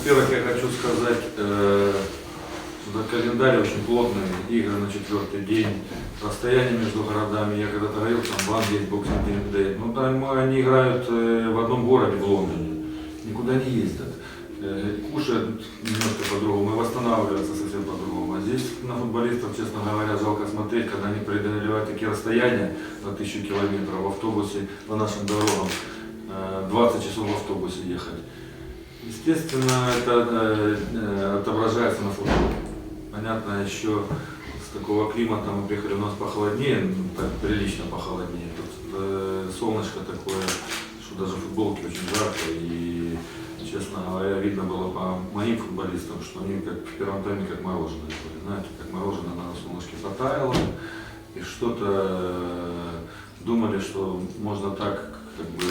Во-первых, я хочу сказать, э, что календарь очень плотный, игры на четвертый день, расстояние между городами. Я когда-то говорил, там Англии есть боксинг день Ну там они играют э, в одном городе, в Лондоне, никуда не ездят. Э, Кушают немножко по-другому и восстанавливаются совсем по-другому. А здесь на футболистов, честно говоря, жалко смотреть, когда они преодолевают такие расстояния на тысячу километров в автобусе по нашим дорогам. Э, 20 часов в автобусе ехать. Естественно, это э, отображается на футболе. Понятно, еще с такого климата мы приехали, у нас похолоднее, ну, так прилично похолоднее. Тут э, солнышко такое, что даже в футболке очень жарко. И, честно говоря, видно было по моим футболистам, что они как в первом тайме как мороженое были. Знаете, как мороженое на солнышке потаяло. И что-то э, думали, что можно так как бы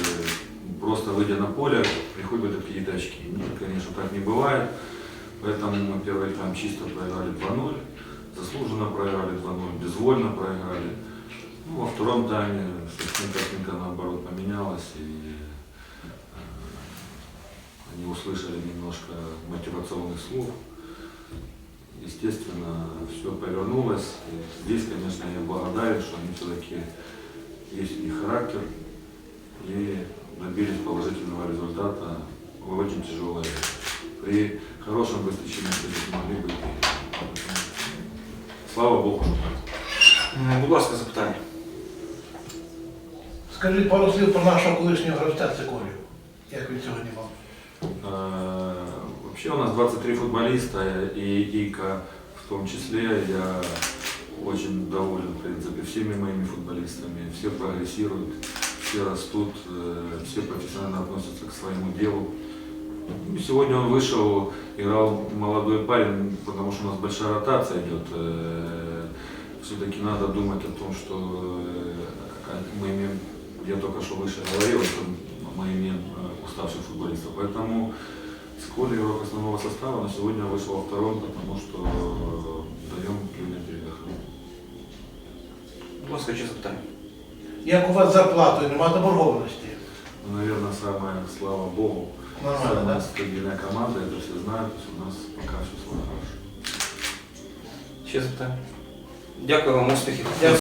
просто выйдя на поле, приходят какие-то очки. Нет, конечно, так не бывает. Поэтому мы первый тайм чисто проиграли 2-0, заслуженно проиграли 2-0, безвольно проиграли. Ну, во втором тайме совсем картинка наоборот поменялась, и э, они услышали немножко мотивационных слов. Естественно, все повернулось. И здесь, конечно, я благодарен, что они все-таки есть них характер и добились положительного результата в очень тяжелое время. При хорошем выстачении кстати, могли быть. Слава Богу, що так. М, Будь ласка, запитання. Скажіть пару слів про нашого колишнього гравця Цикорію. Як він сьогодні вам? Э, Вообще у нас 23 футболиста, и Ика в том числе. Я очень доволен, в принципе, всеми моими футболистами. Все прогрессируют, все растут, э, все профессионально относятся к своему делу. Ну, Сегодня он вышел, играл молодой парень, потому что у нас большая ротация идет. Все-таки надо думать о том, что э, мы имеем, я только что выше говорил, что мы имеем э, уставших футболистов. Поэтому Сколи игрок основного состава, но сегодня вышел во втором, потому что Будь запитання. Як у вас з зарплатою? Нема заборгованості? Ну, наверное, самое, слава Богу, Нормально, самая да? стабильная команда, это все знают, то есть у нас пока все хорошо. Ще запитання. Дякую вам, успіхів. Дякую.